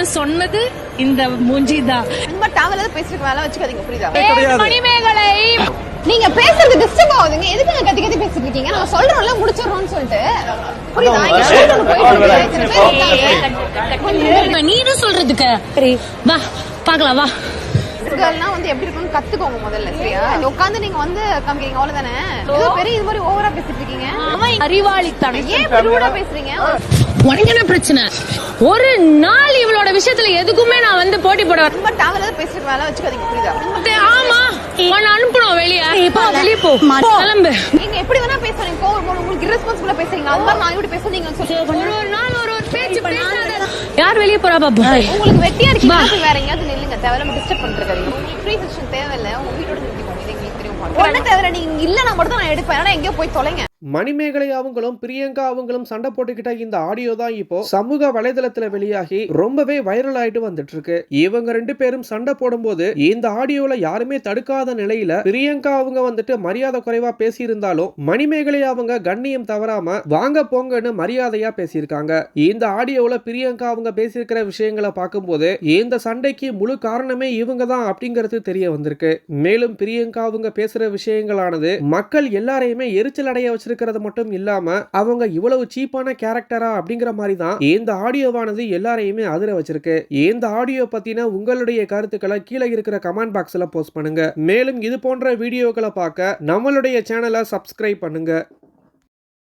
பேசுறேன்னு சொன்னது இந்த மூஞ்சி தான் ரொம்ப பேசிட்டு வேலை வச்சுக்காதீங்க புரியுதா. மணிமேகலை. நீங்க பேசுறது டிஸ்டர்ப் ஆகுதுங்க. எதுக்கு நீங்க கத்தி கத்தி பேசிட்டு இருக்கீங்க? நம்ம சொல்றோம்ல முடிச்சிடுறோம்னு சொல்லிட்டு. புரியுதா. நீனும் சொல்றதுக்கு. சரி. வா பாக்கலாம் வா. கேர்ள்னா வந்து எப்படி இருக்கும்னு கத்துக்கோங்க முதல்ல சரியா? உட்காந்து நீங்க வந்து காமிக்கிறீங்க அவ்வளவுதானே? பெரிய இது மாதிரி ஓவரா பேசிட்டு இருக்கீங்க. அறிவாளித்தனம். ஏன் பேசுறீங்க? உனக்கு என்ன பிரச்சனை. ஒரு நாள் இவளோட விஷயத்துல எதுக்குமே நான் வந்து போட்டி போட. ரொம்ப தேவையில்லாத பேசிட்டு வேலை வச்சுக்காதீங்க புரியுதா? ஆமா. உன்னை அனுப்பணும் வெளியே. போ வெளியே போ. கிளம்பு. நீங்க எப்படி வேணா பேசுறீங்க. கோவம் உங்களுக்கு irresponsible-ஆ பேசுறீங்க அது மாதிரி நான் இப்படி பேசுறீங்கன்னு சொல்லி. ஒரு நாள் ஒரு ஒரு பேச்சு பேசாத. யார் வெளியே போறா பாப்பா உங்களுக்கு வெட்டியா இருக்கீங்க வேற எங்கேயாவது நில்லுங்க. தேவையில்லாம டிஸ்டர்ப் பண்ணிருக்காதீங்க. உங்களுக்கு ஃப்ரீ செக்ஷன் தேவையில்ல. உங்க வீட்டோட நிறுத்திக்கோங்க. இது எங்களுக்கு தெரியும். ஒண்ணு தேவையில்ல. நீங்க இல்லனா மட்டும் தான் நான் எடுப்பேன். ஆனா எங்கேயோ போய் தொலைங்க. மணிமேகலை அவங்களும் பிரியங்கா அவங்களும் சண்டை போட்டுக்கிட்ட இந்த ஆடியோ தான் இப்போ சமூக வலைதளத்துல வெளியாகி ரொம்பவே வைரல் ஆயிட்டு வந்துட்டு இருக்கு இவங்க ரெண்டு பேரும் சண்டை போடும்போது இந்த ஆடியோல யாருமே தடுக்காத நிலையில பிரியங்கா அவங்க வந்துட்டு மரியாதை குறைவா பேசியிருந்தாலும் மணிமேகலை அவங்க கண்ணியம் தவறாம வாங்க போங்கன்னு மரியாதையா பேசியிருக்காங்க. இந்த ஆடியோல பிரியங்கா அவங்க பேசியிருக்கிற விஷயங்களை பார்க்கும்போது இந்த சண்டைக்கு முழு காரணமே இவங்க தான் அப்படிங்கிறது தெரிய வந்திருக்கு. மேலும் பிரியங்கா அவங்க பேசுற விஷயங்களானது மக்கள் எல்லாரையுமே எரிச்சல் அடைய வச்சு வச்சிருக்கிறது மட்டும் இல்லாம அவங்க இவ்வளவு சீப்பான கேரக்டரா அப்படிங்கிற மாதிரி தான் இந்த ஆடியோவானது எல்லாரையுமே அதிர வச்சிருக்கு. இந்த ஆடியோ பத்தின உங்களுடைய கருத்துக்களை கீழே இருக்கிற கமெண்ட் பாக்ஸ்ல போஸ்ட் பண்ணுங்க. மேலும் இது போன்ற வீடியோக்களை பார்க்க நம்மளுடைய சேனலை சப்ஸ்கிரைப் பண்ணுங்க.